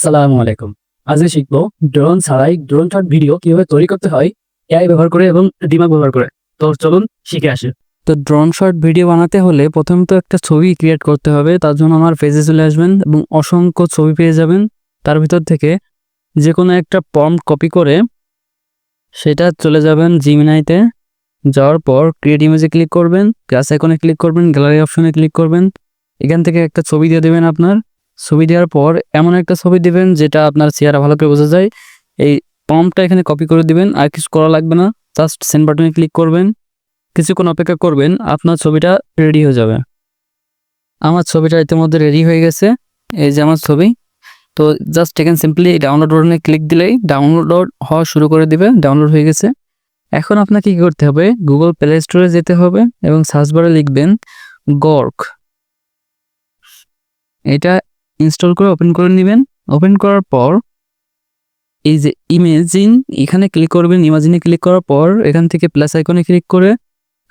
আসসালামু আলাইকুম। আজকে শিখব ড্রোন ছাড়াই ড্রোন শট ভিডিও কীভাবে তৈরি করতে হয় এআই ব্যবহার করে এবং দিমাগ ব্যবহার করে। তো চলুন শিখে আসি। তো ড্রোন শট ভিডিও বানাতে হলে প্রথম তো একটা ছবি ক্রিয়েট করতে হবে, তার জন্য আমার পেজে চলে আসবেন এবং অসংখ্য ছবি পেয়ে যাবেন। তার ভিতর থেকে যে কোনো একটা পম্প কপি করে সেটা চলে যাবেন জিমিনাইতে যাওয়ার পর ক্রিয়েট ইমেজে ক্লিক করবেন প্লাস আইকনে ক্লিক করবেন গ্যালারি অপশনে ক্লিক করবেন। এখান থেকে একটা ছবি দিয়ে দেবেন আপনার। ছবি দেওয়ার পর এমন একটা ছবি দিবেন যেটা আপনার চেহারা ভালো করে বোঝা যায়। এই পম্পটা এখানে কপি করে দিবেন, আর কিছু করা লাগবে না। জাস্ট সেন্ড বাটনে ক্লিক করবেন। কিছুক্ষণ অপেক্ষা করবেন, আপনার ছবিটা রেডি হয়ে যাবে। আমার ছবিটা ইতিমধ্যে রেডি হয়ে গেছে। এই যে আমার ছবি। তো জাস্ট এখানে সিম্পলি ডাউনলোড বাটনে ক্লিক দিলেই ডাউনলোড হওয়া শুরু করে দিবে ডাউনলোড হয়ে গেছে। এখন আপনাকে কী করতে হবে? গুগল প্লে স্টোরে যেতে হবে এবং সার্চ বারে লিখবেন গর্ক। এটা ইনস্টল করে ওপেন করে নেবেন। ওপেন করার পর এই যে ইমেজিন এখানে ক্লিক করবেন ইমাজিনে ক্লিক করার পর এখান থেকে প্লাস আইকনে ক্লিক করে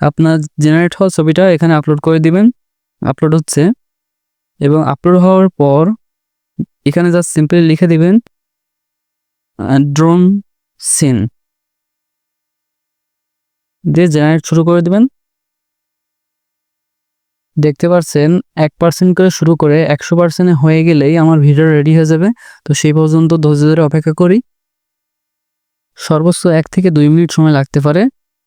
আপনার জেনারেট হওয়া ছবিটা এখানে আপলোড করে দিবেন। আপলোড হচ্ছে এবং আপলোড হওয়ার পর এখানে জাস্ট সিম্পলি লিখে দিবেন ড্রোন সিন দিয়ে জেনারেট শুরু করে দিবেন। দেখতে পারছেন, এক পার্সেন্ট করে শুরু করে একশো পার্সেন্টে হয়ে গেলেই আমার ভিডিও রেডি হয়ে যাবে। তো সেই পর্যন্ত ধৈর্য ধরে অপেক্ষা করি। সর্বোচ্চ এক থেকে দুই মিনিট সময় লাগতে পারে।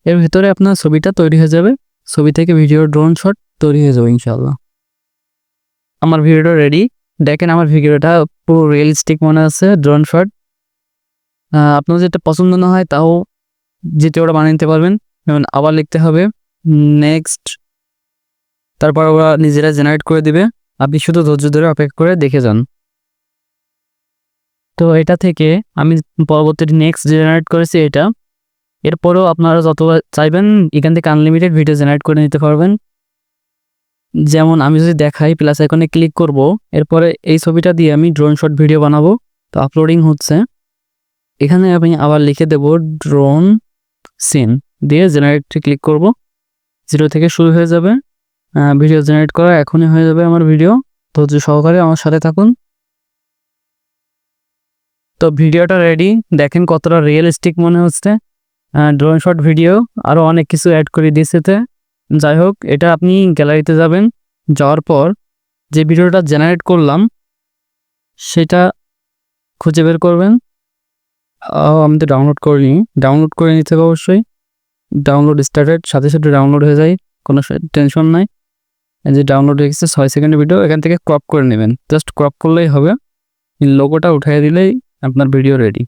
এর ভিতরে আপনার ছবিটা তৈরি হয়ে যাবে। ছবি থেকে ভিডিও ড্রোন শট তৈরি হয়ে যাবে ইনশাল্লাহ আমার ভিডিওটা রেডি দেখেন আমার ভিডিওটা পুরো রিয়েলিস্টিক মনে আছে ড্রোন শট আপনার যেটা পছন্দ না হয় তাও যেটা বানিয়ে নিতে পারবেন। যেমন আবার লিখতে হবে নেক্সট তারপর ওরা নিজেরা জেনারেট করে দিবে। আপনি শুধু ধৈর্য ধরে অপেক্ষা করে দেখে যান। তো এটা থেকে আমি পরবর্তী নেক্সট জেনারেট করেছি এটা। এরপরেও আপনারা যত চাইবেন, এখান থেকে আনলিমিটেড ভিডিও জেনারেট করে নিতে পারবেন। যেমন আমি যদি দেখাই প্লাস আইকনে ক্লিক করব, এরপরে এই ছবিটা দিয়ে আমি ড্রোন শট ভিডিও বানাবো। তো আপলোডিং হচ্ছে। এখানে আমি আবার লিখে দেব ড্রোন সিন দিয়ে জেনারেটে ক্লিক করব। জিরো থেকে শুরু হয়ে যাবে। ভিডিও জেনারেট করা এখনই হয়ে যাবে আমার ভিডিও ধৈর্য সহকারে আমার সাথে থাকুন। তো ভিডিওটা রেডি দেখেন কতটা রিয়েলিস্টিক মনে হচ্ছে। ড্রোন শট ভিডিও আরও অনেক কিছু অ্যাড করে দিয়েছে যাই হোক, এটা আপনি গ্যালারিতে যাবেন। যাওয়ার পর যে ভিডিওটা জেনারেট করলাম, সেটা খুঁজে বের করবেন। আমি তো ডাউনলোড করিনি। ডাউনলোড করে নিতে হবে অবশ্যই। ডাউনলোড স্টার্টেড সাথে সাথে ডাউনলোড হয়ে যায়। কোনো টেনশন নাই। যে ডাউনলোড হয়ে গেছে, ছয় সেকেন্ডের ভিডিও এখান থেকে ক্রপ করে নেবেন। জাস্ট ক্রপ করলেই হবে। লোগোটা উঠাই দিলেই আপনার ভিডিও রেডি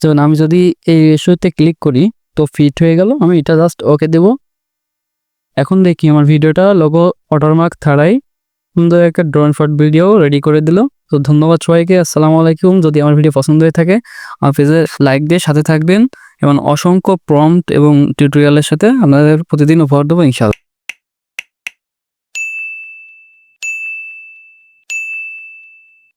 যেমন আমি যদি এই রেশোতে ক্লিক করি, তো ফিট হয়ে গেল। আমি এটা জাস্ট ওকে দেব। এখন দেখি আমার ভিডিওটা লোগো ওয়াটারমার্ক ছাড়াই সুন্দর একটা ড্রোন শট ভিডিও রেডি করে দিল। তো ধন্যবাদ সবাইকে। আসসালামু আলাইকুম। যদি আমার ভিডিও পছন্দ হয়ে থাকে, আমার পেজে লাইক দিয়ে সাথে থাকবেন। এবং অসংখ্য প্রম্পট এবং টিউটোরিয়ালের সাথে আপনাদের প্রতিদিন উপহার দেবো ইনশাল্লাহ